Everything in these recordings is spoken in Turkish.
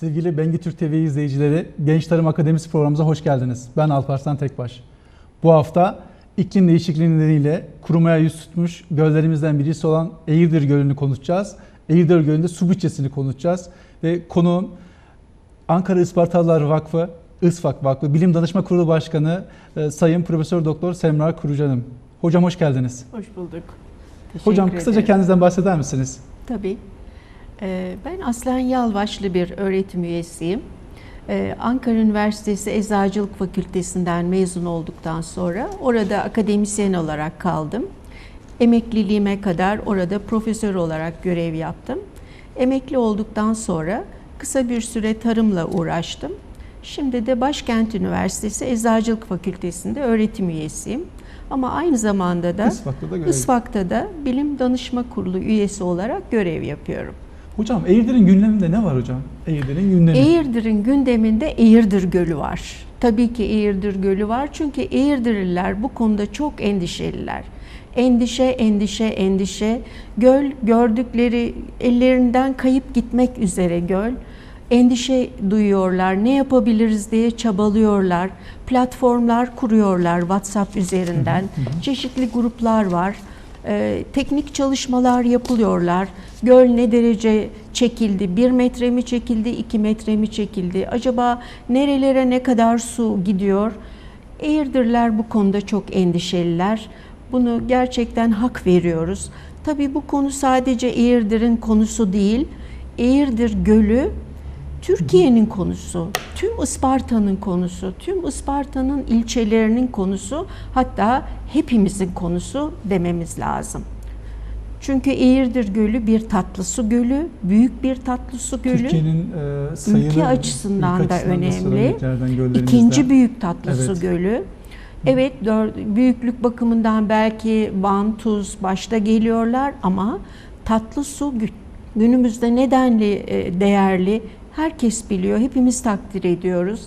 Sevgili Bengi Türk TV izleyicileri, Genç Tarım Akademisi programımıza hoş geldiniz. Ben Alparslan Tekbaş. Bu hafta iklim değişikliği nedeniyle kurumaya yüz tutmuş göllerimizden birisi olan Eğirdir Gölü'nü konuşacağız. Eğirdir Gölü'nde su bütçesini konuşacağız. Ve konuğum Ankara Ispartalılar Vakfı, ISVAK Vakfı Bilim Danışma Kurulu Başkanı e, Sayın Profesör Doktor Semra Kurucanım. Hocam hoş geldiniz. Hoş bulduk. Teşekkür Hocam kısaca ederim. kendinizden bahseder misiniz? Tabii. Ee, Ben aslen Yalvaçlı bir öğretim üyesiyim. Ee, Ankara Üniversitesi Eczacılık Fakültesinden mezun olduktan sonra orada akademisyen olarak kaldım. Emekliliğime kadar orada profesör olarak görev yaptım. Emekli olduktan sonra kısa bir süre tarımla uğraştım. Şimdi de Başkent Üniversitesi Eczacılık Fakültesi'nde öğretim üyesiyim. Ama aynı zamanda da ISVAK'ta da görev. ISVAK'ta da Bilim Danışma Kurulu üyesi olarak görev yapıyorum. Hocam Eğirdir'in gündeminde ne var hocam? Eğirdir'in gündemi. Eğirdir'in gündeminde Eğirdir Gölü var. Tabii ki Eğirdir Gölü var çünkü Eğirdirliler bu konuda çok endişeliler. Endişe, endişe, endişe. Göl gördükleri ellerinden kayıp gitmek üzere göl. Endişe duyuyorlar. Ne yapabiliriz diye çabalıyorlar. Platformlar kuruyorlar WhatsApp üzerinden. Çeşitli gruplar var. Ee, teknik çalışmalar yapılıyorlar. Göl ne derece çekildi? Bir metre mi çekildi? iki metre mi çekildi? Acaba nerelere ne kadar su gidiyor? Eğirdirler bu konuda çok endişeliler. Bunu gerçekten hak veriyoruz. Tabii bu konu sadece Eğirdir'in konusu değil. Eğirdir Gölü Türkiye'nin konusu, tüm Isparta'nın konusu, tüm Isparta'nın ilçelerinin konusu, hatta hepimizin konusu dememiz lazım. Çünkü Eğirdir Gölü bir tatlı su gölü, büyük bir tatlı su gölü. Türkiye'nin e, sayılı Ülke açısından da önemli. İkinci büyük tatlı su Evet. gölü. Evet, dör- büyüklük bakımından belki Van, Tuz başta geliyorlar ama tatlı su gü- günümüzde nedenli e, değerli herkes biliyor, hepimiz takdir ediyoruz.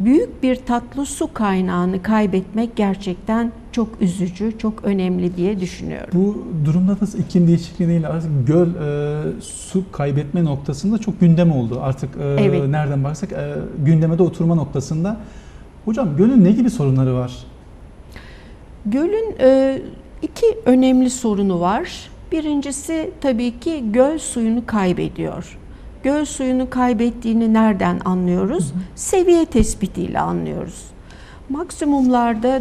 Büyük bir tatlı su kaynağını kaybetmek gerçekten çok üzücü, çok önemli diye düşünüyorum. Bu durumda da iklim değişikliğiyle artık göl e, su kaybetme noktasında çok gündem oldu. Artık e, Evet. nereden baksak e, gündeme de oturma noktasında. Hocam gölün ne gibi sorunları var? Gölün e, iki önemli sorunu var. Birincisi tabii ki göl suyunu kaybediyor. Göl suyunu kaybettiğini nereden anlıyoruz? Seviye tespitiyle anlıyoruz. Maksimumlarda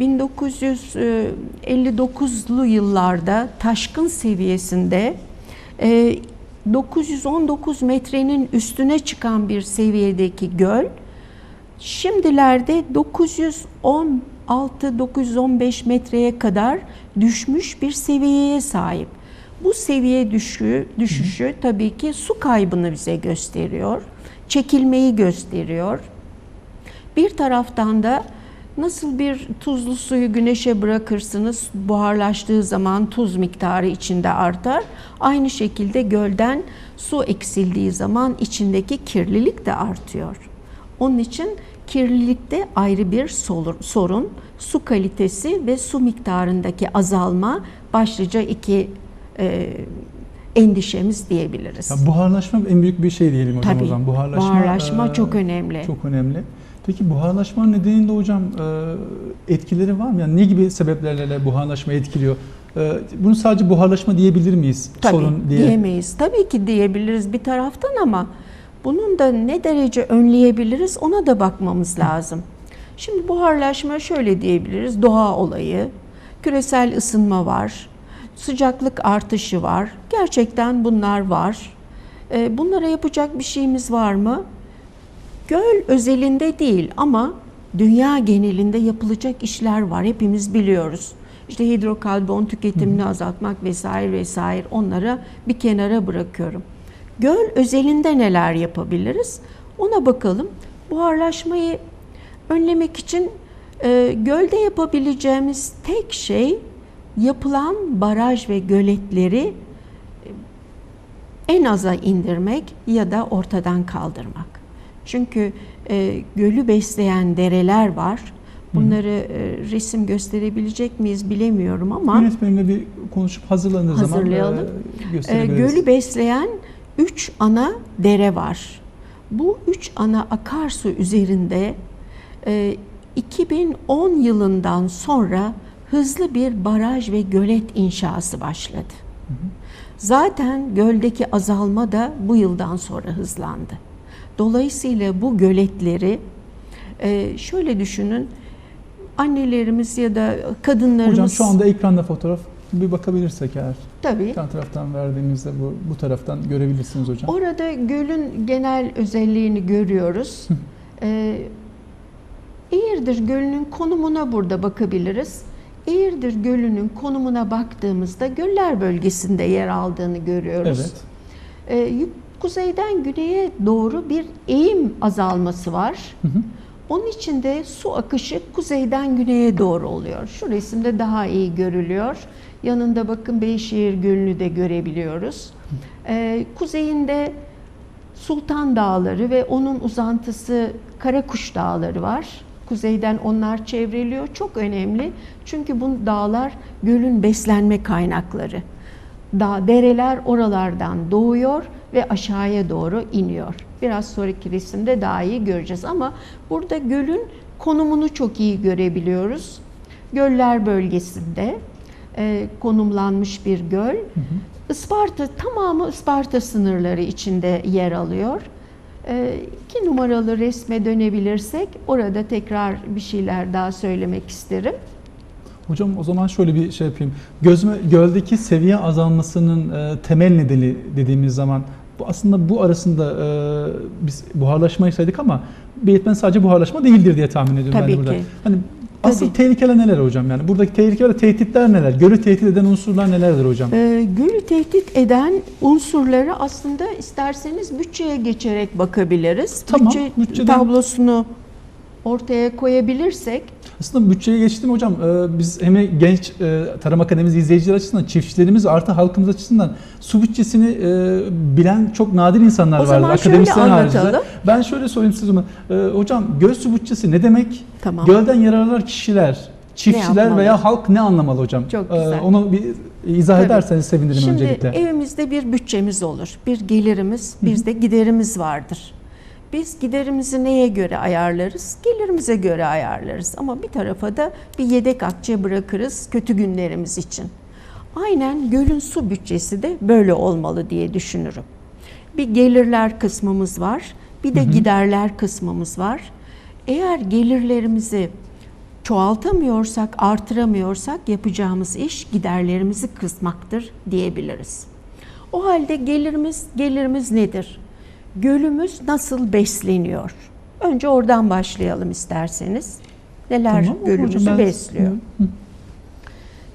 1959'lu yıllarda taşkın seviyesinde e, 919 metrenin üstüne çıkan bir seviyedeki göl Şimdilerde 916-915 metreye kadar düşmüş bir seviyeye sahip. Bu seviye düşüşü, düşüşü tabii ki su kaybını bize gösteriyor, çekilmeyi gösteriyor. Bir taraftan da nasıl bir tuzlu suyu güneşe bırakırsınız, buharlaştığı zaman tuz miktarı içinde artar. Aynı şekilde gölden su eksildiği zaman içindeki kirlilik de artıyor. Onun için kirlilikte ayrı bir sorun. Su kalitesi ve su miktarındaki azalma başlıca iki e, endişemiz diyebiliriz. Ya buharlaşma en büyük bir şey diyelim hocam Tabii. o zaman. Buharlaşma, Buharlaşma e, çok önemli. Çok önemli. Peki buharlaşma nedeniyle hocam e, etkileri var mı? Yani ne gibi sebeplerle buharlaşma etkiliyor? E, bunu sadece buharlaşma diyebilir miyiz? Tabii Sorun diye. diyemeyiz. Tabii ki diyebiliriz bir taraftan ama bunun da ne derece önleyebiliriz ona da bakmamız lazım. Şimdi buharlaşma şöyle diyebiliriz. Doğa olayı, küresel ısınma var, sıcaklık artışı var. Gerçekten bunlar var. Ee, Bunlara yapacak bir şeyimiz var mı? Göl özelinde değil ama dünya genelinde yapılacak işler var. Hepimiz biliyoruz. İşte hidrokarbon tüketimini azaltmak vesaire vesaire onlara bir kenara bırakıyorum. Göl özelinde neler yapabiliriz? Ona bakalım. Buharlaşmayı önlemek için e, gölde yapabileceğimiz tek şey yapılan baraj ve göletleri en aza indirmek ya da ortadan kaldırmak. Çünkü e, gölü besleyen dereler var. Bunları e, resim gösterebilecek miyiz bilemiyorum ama Yönetmenimle bir konuşup hazırlanır zaman Hazırlayalım. e, e, gösterebiliriz. gölü besleyen üç ana dere var. Bu üç ana akarsu üzerinde e, 2010 yılından sonra hızlı bir baraj ve gölet inşası başladı. Zaten göldeki azalma da bu yıldan sonra hızlandı. Dolayısıyla bu göletleri e, şöyle düşünün, annelerimiz ya da kadınlarımız Hocam şu anda ekranda fotoğraf bir bakabilirsek eğer. tabii Yan taraftan verdiğimizde bu, bu taraftan görebilirsiniz hocam. Orada gölün genel özelliğini görüyoruz. Ee, Eğirdir Gölü'nün konumuna burada bakabiliriz. Eğirdir Gölü'nün konumuna baktığımızda göller bölgesinde yer aldığını görüyoruz. Evet. Yuk- kuzeyden güneye doğru bir eğim azalması var. Hı hı. Onun için de su akışı kuzeyden güneye doğru oluyor. Şu resimde daha iyi görülüyor. Yanında bakın Beyşehir Gölü'nü de görebiliyoruz. Ee, kuzeyinde Sultan Dağları ve onun uzantısı Karakuş Dağları var. Kuzeyden onlar çevriliyor. Çok önemli. Çünkü bu dağlar gölün beslenme kaynakları. Dağ, dereler oralardan doğuyor ve aşağıya doğru iniyor. Biraz sonraki resimde daha iyi göreceğiz ama burada gölün konumunu çok iyi görebiliyoruz. Göller bölgesinde e, konumlanmış bir göl. Isparta tamamı Isparta sınırları içinde yer alıyor. E, iki numaralı resme dönebilirsek orada tekrar bir şeyler daha söylemek isterim. Hocam o zaman şöyle bir şey yapayım. Gözme, göldeki seviye azalmasının e, temel nedeni dediğimiz zaman bu aslında bu arasında e, biz buharlaşmayı saydık ama belirtmen sadece buharlaşma değildir diye tahmin ediyorum Tabii ben de burada. ki. Hani asıl Tabii. tehlikeler neler hocam yani? Buradaki tehlikeler, tehditler neler? Gölü tehdit eden unsurlar nelerdir hocam? E, gölü tehdit eden unsurları aslında isterseniz bütçeye geçerek bakabiliriz. Tamam, Bütçe bütçeden- tablosunu ortaya koyabilirsek Aslında bütçeye geçtim hocam. Ee, Biz hem genç e, Tarım Akademisi izleyiciler açısından, çiftçilerimiz artı halkımız açısından su bütçesini e, bilen çok nadir insanlar O vardır. zaman akademisyen haricinde. Ben şöyle sorayım size. Ee, Hocam göl su bütçesi ne demek? Tamam. Gölden yararlanan kişiler, çiftçiler veya halk ne anlamalı hocam? Çok Ee, güzel. Onu bir izah Tabii. ederseniz sevinirim Şimdi öncelikle. evimizde bir bütçemiz olur. Bir gelirimiz, bir de giderimiz vardır. Biz giderimizi neye göre ayarlarız? Gelirimize göre ayarlarız. Ama bir tarafa da bir yedek akçe bırakırız kötü günlerimiz için. Aynen gölün su bütçesi de böyle olmalı diye düşünürüm. Bir gelirler kısmımız var, bir de giderler kısmımız var. Eğer gelirlerimizi çoğaltamıyorsak, artıramıyorsak yapacağımız iş giderlerimizi kısmaktır diyebiliriz. O halde gelirimiz gelirimiz nedir? Gölümüz nasıl besleniyor? Önce oradan başlayalım isterseniz. Neler Tamam gölümüzü hocam? Besliyor?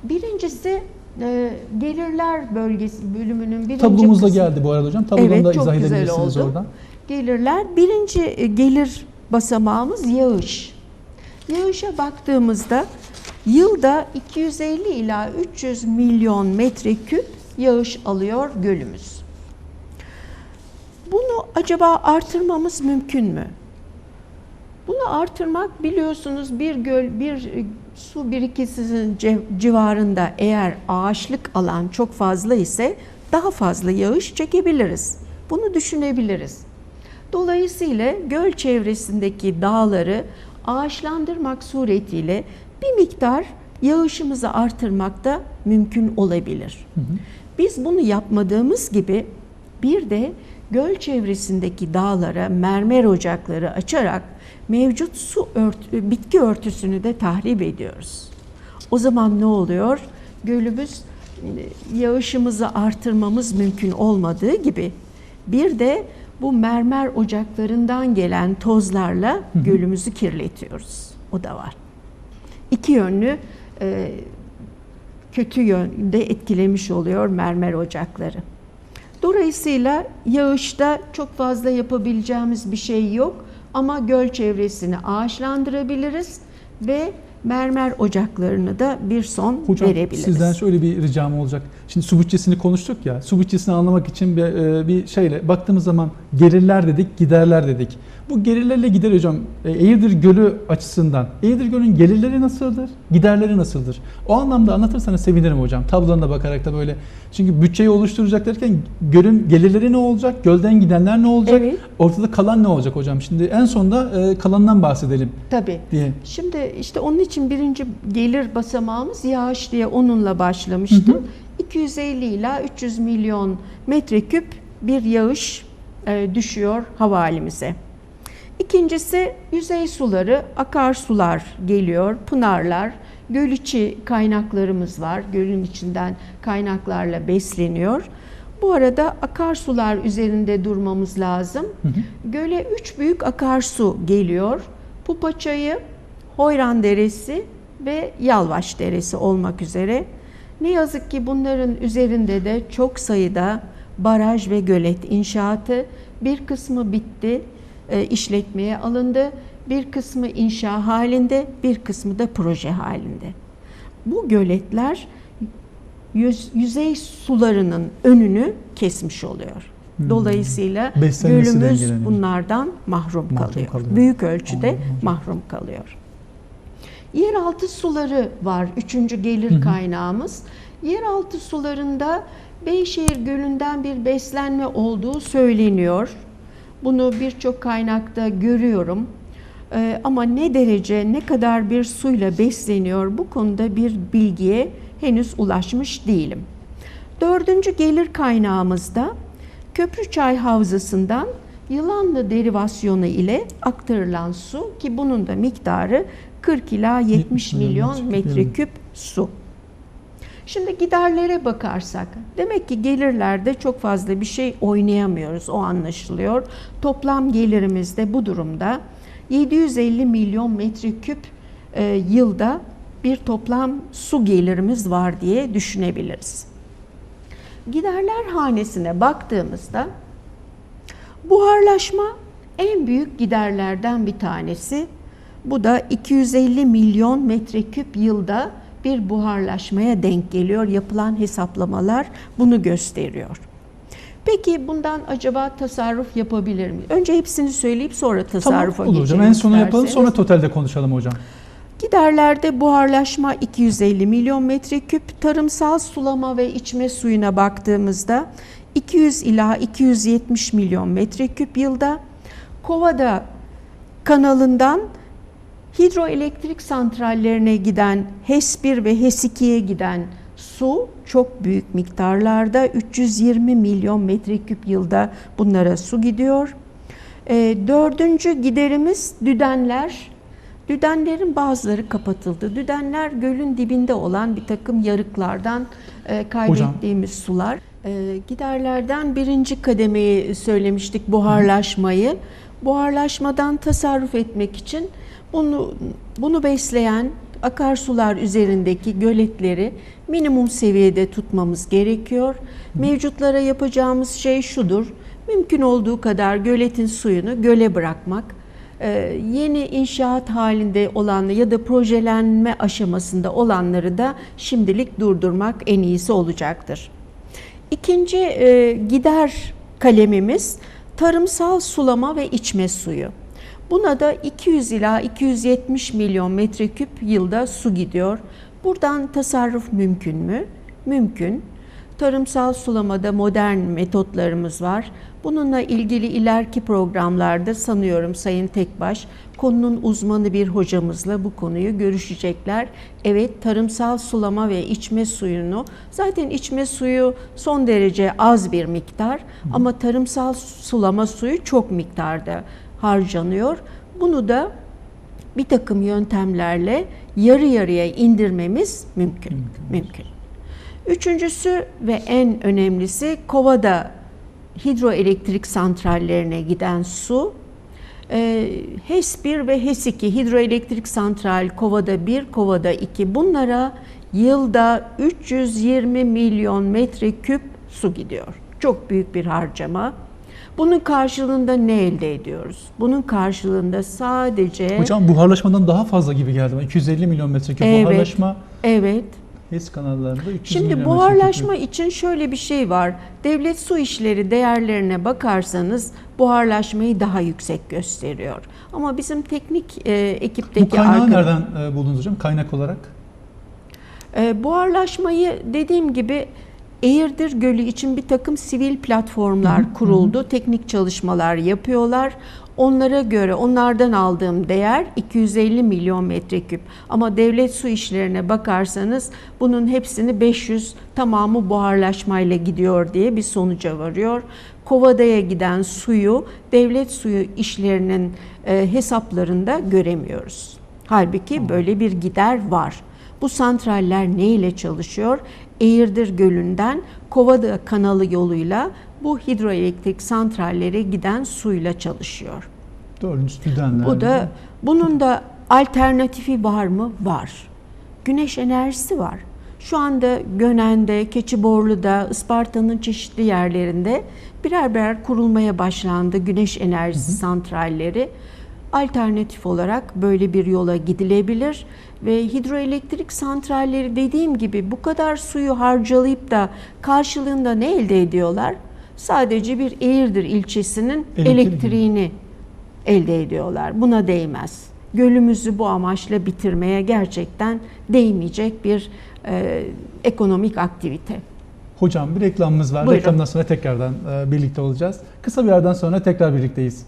Birincisi e, gelirler bölgesi bölümünün birinci Tablomuz da kısmı- geldi bu arada hocam. Tablodan Evet, da çok izah güzel edebilirsiniz oldu. oradan. Gelirler. Birinci e, gelir basamağımız yağış. Yağışa baktığımızda yılda 250 ila 300 milyon metreküp yağış alıyor gölümüz. Bunu acaba artırmamız mümkün mü? Bunu artırmak biliyorsunuz bir göl, bir su birikisinin civarında eğer ağaçlık alan çok fazla ise daha fazla yağış çekebiliriz. Bunu düşünebiliriz. Dolayısıyla göl çevresindeki dağları ağaçlandırmak suretiyle bir miktar yağışımızı artırmak da mümkün olabilir. Biz bunu yapmadığımız gibi bir de göl çevresindeki dağlara mermer ocakları açarak mevcut su ört- bitki örtüsünü de tahrip ediyoruz. O zaman ne oluyor? Gölümüz e, yağışımızı artırmamız mümkün olmadığı gibi bir de bu mermer ocaklarından gelen tozlarla gölümüzü kirletiyoruz. O da var. İki yönlü e, kötü yönde etkilemiş oluyor mermer ocakları. Dolayısıyla yağışta çok fazla yapabileceğimiz bir şey yok ama göl çevresini ağaçlandırabiliriz ve mermer ocaklarını da bir son Hocam verebiliriz. sizden şöyle bir ricam olacak. Şimdi su bütçesini konuştuk ya. Su bütçesini anlamak için bir, e, bir şeyle baktığımız zaman gelirler dedik, giderler dedik. Bu gelirlerle gider hocam. E, Eğirdir Gölü açısından. Eğirdir Gölü'nün gelirleri nasıldır? Giderleri nasıldır? O anlamda anlatırsanız sevinirim hocam. Tablolarına bakarak da böyle. Çünkü bütçeyi oluşturacak derken gölün gelirleri ne olacak? Gölden gidenler ne olacak? Evet. Ortada kalan ne olacak hocam? Şimdi en sonda e, kalanından bahsedelim Tabii. diye. Şimdi işte onun için birinci gelir basamağımız yağış diye onunla başlamıştım. Hı hı. 250 ila 300 milyon metreküp bir yağış e, düşüyor havalimize. İkincisi yüzey suları, akarsular geliyor, pınarlar, göl içi kaynaklarımız var. Gölün içinden kaynaklarla besleniyor. Bu arada akarsular üzerinde durmamız lazım. Göle üç büyük akarsu geliyor. Pupaçayı, Hoyran Deresi ve Yalvaç Deresi olmak üzere. Ne yazık ki bunların üzerinde de çok sayıda baraj ve gölet inşaatı bir kısmı bitti, işletmeye alındı. Bir kısmı inşa halinde, bir kısmı da proje halinde. Bu göletler yüz- yüzey sularının önünü kesmiş oluyor. Dolayısıyla Beslenmesi gölümüz bunlardan mahrum, Mahrum kalıyor. kalıyor. Büyük ölçüde Anladım mahrum kalıyor. Yeraltı suları var. Üçüncü gelir kaynağımız. Yeraltı sularında Beyşehir Gölü'nden bir beslenme olduğu söyleniyor. Bunu birçok kaynakta görüyorum. Ee, ama ne derece, ne kadar bir suyla besleniyor bu konuda bir bilgiye henüz ulaşmış değilim. Dördüncü gelir kaynağımızda Köprüçay Havzası'ndan Yılanlı derivasyonu ile aktarılan su ki bunun da miktarı 40 ila 70, 70 milyon metreküp, metreküp su. Şimdi giderlere bakarsak demek ki gelirlerde çok fazla bir şey oynayamıyoruz o anlaşılıyor. Toplam gelirimiz de bu durumda 750 milyon metreküp e, yılda bir toplam su gelirimiz var diye düşünebiliriz. Giderler hanesine baktığımızda buharlaşma en büyük giderlerden bir tanesi. Bu da 250 milyon metreküp yılda bir buharlaşmaya denk geliyor. Yapılan hesaplamalar bunu gösteriyor. Peki bundan acaba tasarruf yapabilir mi? Önce hepsini söyleyip sonra tasarrufa Tamam olur hocam. En sona yapalım sonra totalde konuşalım hocam. Giderlerde buharlaşma 250 milyon metreküp, tarımsal sulama ve içme suyuna baktığımızda 200 ila 270 milyon metreküp yılda, Kovada kanalından hidroelektrik santrallerine giden HES1 ve HES2'ye giden su çok büyük miktarlarda 320 milyon metreküp yılda bunlara su gidiyor. E, dördüncü giderimiz düdenler. Düdenlerin bazıları kapatıldı. Düdenler gölün dibinde olan bir takım yarıklardan e, kaybettiğimiz sular. E, giderlerden birinci kademeyi söylemiştik buharlaşmayı. Buharlaşmadan tasarruf etmek için bunu bunu besleyen akarsular üzerindeki göletleri minimum seviyede tutmamız gerekiyor. Mevcutlara yapacağımız şey şudur. Mümkün olduğu kadar göletin suyunu göle bırakmak. Ee, yeni inşaat halinde olan ya da projelenme aşamasında olanları da şimdilik durdurmak en iyisi olacaktır. İkinci e, gider kalemimiz tarımsal sulama ve içme suyu. Buna da 200 ila 270 milyon metreküp yılda su gidiyor. Buradan tasarruf mümkün mü? Mümkün. Tarımsal sulamada modern metotlarımız var. Bununla ilgili ileriki programlarda sanıyorum Sayın Tekbaş konunun uzmanı bir hocamızla bu konuyu görüşecekler. Evet tarımsal sulama ve içme suyunu zaten içme suyu son derece az bir miktar ama tarımsal sulama suyu çok miktarda harcanıyor. Bunu da bir takım yöntemlerle yarı yarıya indirmemiz mümkün. Mümkün. Üçüncüsü ve en önemlisi kovada hidroelektrik santrallerine giden su. Ee, HES1 ve HES2 hidroelektrik santral kovada 1, kovada 2 bunlara yılda 320 milyon metreküp su gidiyor. Çok büyük bir harcama. Bunun karşılığında ne elde ediyoruz? Bunun karşılığında sadece Hocam buharlaşmadan daha fazla gibi geldi. bana. 250 milyon metreküp Evet. buharlaşma. evet HES kanallarında 300 Şimdi buharlaşma için şöyle bir şey var. Devlet su işleri değerlerine bakarsanız buharlaşmayı daha yüksek gösteriyor. Ama bizim teknik e, ekipteki Bu kaynağı arkadaş- nereden e, buldunuz hocam? Kaynak olarak? E, buharlaşmayı dediğim gibi Eğirdir Gölü için bir takım sivil platformlar kuruldu. Teknik çalışmalar yapıyorlar. Onlara göre onlardan aldığım değer 250 milyon metreküp. Ama devlet su işlerine bakarsanız bunun hepsini 500 tamamı buharlaşmayla gidiyor diye bir sonuca varıyor. Kovada'ya giden suyu devlet suyu işlerinin e, hesaplarında göremiyoruz. Halbuki böyle bir gider var. Bu santraller ne ile çalışıyor? Eğirdir Gölü'nden Kovada kanalı yoluyla bu hidroelektrik santrallere giden suyla çalışıyor. Dördüncüsü düdenler. Bu da bunun da alternatifi var mı? Var. Güneş enerjisi var. Şu anda Gönen'de, Keçiborlu'da, Isparta'nın çeşitli yerlerinde birer birer kurulmaya başlandı güneş enerjisi santralleri. Alternatif olarak böyle bir yola gidilebilir ve hidroelektrik santralleri dediğim gibi bu kadar suyu harcalayıp da karşılığında ne elde ediyorlar? Sadece bir Eğirdir ilçesinin Elektrik. elektriğini elde ediyorlar. Buna değmez. Gölümüzü bu amaçla bitirmeye gerçekten değmeyecek bir e, ekonomik aktivite. Hocam bir reklamımız var. Buyurun. Reklamdan sonra tekrardan e, birlikte olacağız. Kısa bir yerden sonra tekrar birlikteyiz.